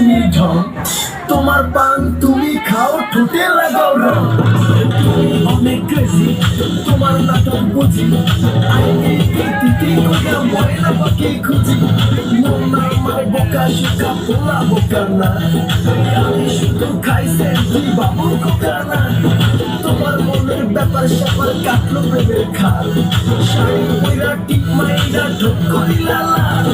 তুমি ঢং তোমার পান তুমি খাও, ঠোঁটে লাগাও রং। তুমি অনেক ক্রেজি তোমার নাটক বুঝি। আইনে কীর্তিতে কোনা পাখি খুঁজি। আমার বোকা শোকা পোলা বোকা না। আমি শুধু খাই স্যান্ডি বাবু কোকা না। তোমার মনের ব্যাপার স্যাপার কাটলো প্রেমের খাল। শাড়ি পয়রা টিপ মাইরা ঠোক করিলা লাল।